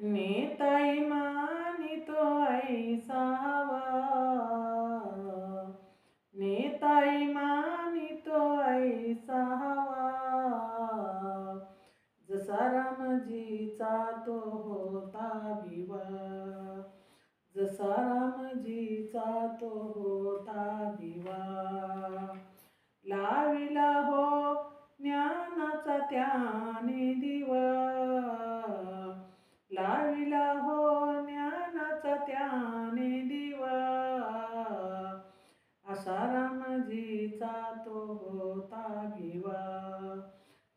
नेताई मानितो ऐसा हवा। नेताई मानितो ऐसा हवा। जसा रामजीचा तो होता भिवा जसा रामजीचा तो होता भिवा लाविला हो ज्ञानाचा त्याने दिवा। लाविला हो ज्ञानाचा त्याने दिवा. असा रामजीचा तो होता भिवा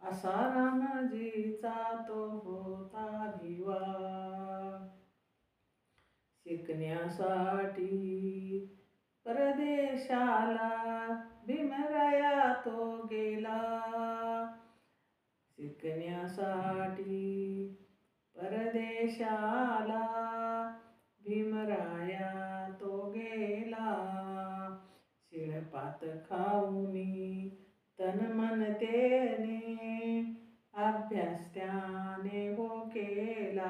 असा रामजीचा तो होता भिवा शिकण्यासाठी परदेशाला भीमराया तो गेला. शिकण्यासाठी परदेशाला भीमराया तो गेला. शिळपात खाऊनी तन मन तेने अभ्यास त्याने हो केला.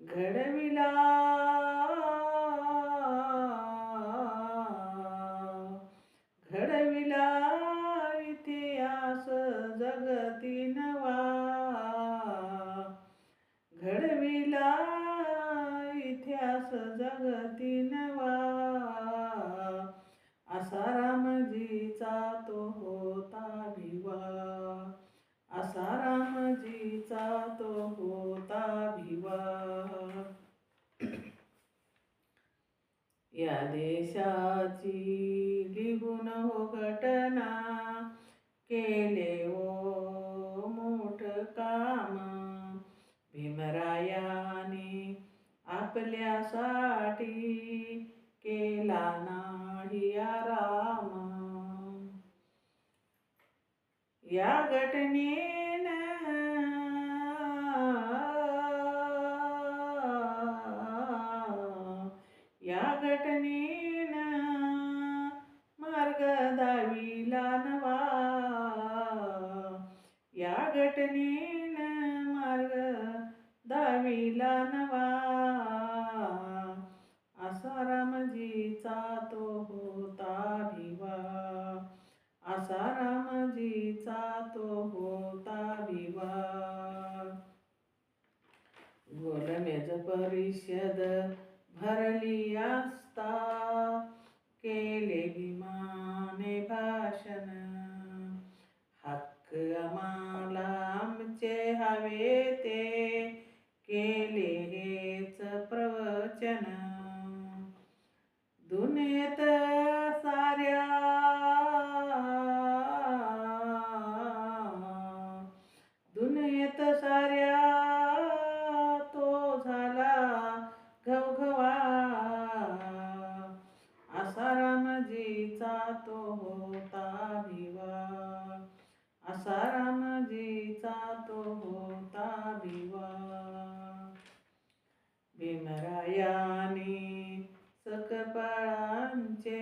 घडविला घडविला घडविला इतिहास जगती नवा असा रामजीचा तो होता भिवा. असा रामजीचा तो होता भिवा. या देशाची लिहून हो घटना केले ओ मोठ काम. भीमरायाने आपल्यासाठी केला नाही आराम या घटनेनं या घटनेनं मार्ग दाविला नवा. या घटनेनं मार्ग दाविला असा रामजीचा तो होता विवा. असा रामजीचा तो होता विवा. गोलमेज परिषद भरली असता तो होता भिवा असा रामजीचा तो होता भिवा भीमरायाने सकपाळांचे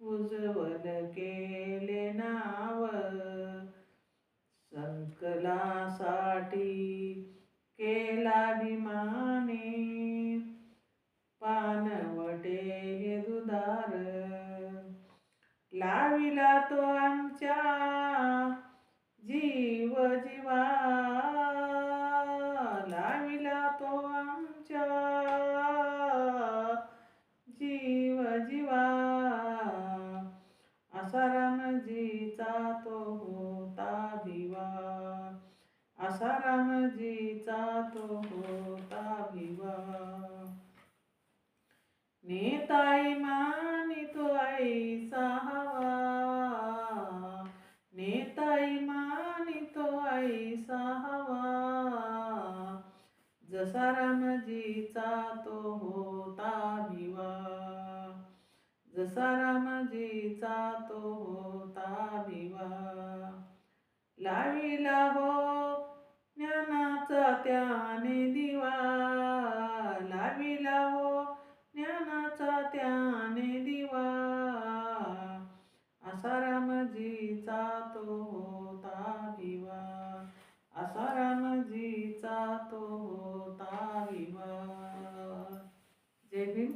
उज्ज्वल केले नाव. संकलासाठी केला भीमाने पानवटे हे दुधार लाविला तो आमच्या जीव जीवा. लाविला तो आमच्या जीव जीवा. असारामजीचा तो होता भिवा असारामजीचा तो होता भिवा नेताई मानितो ऐसा तो होता भिवा जसा रामजीचा तो होता भिवा लाविला हो ज्ञानाचा त्याने दिवा. लाविला हो ज्ञानाचा त्याने दिवा. असा रामजीचा तो होता भिवा असा मैत्रीण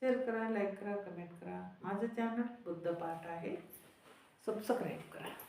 शेअर करा लाईक करा कमेंट करा. माझं चॅनल बुद्धपाठ आहे. सबस्क्राईब करा.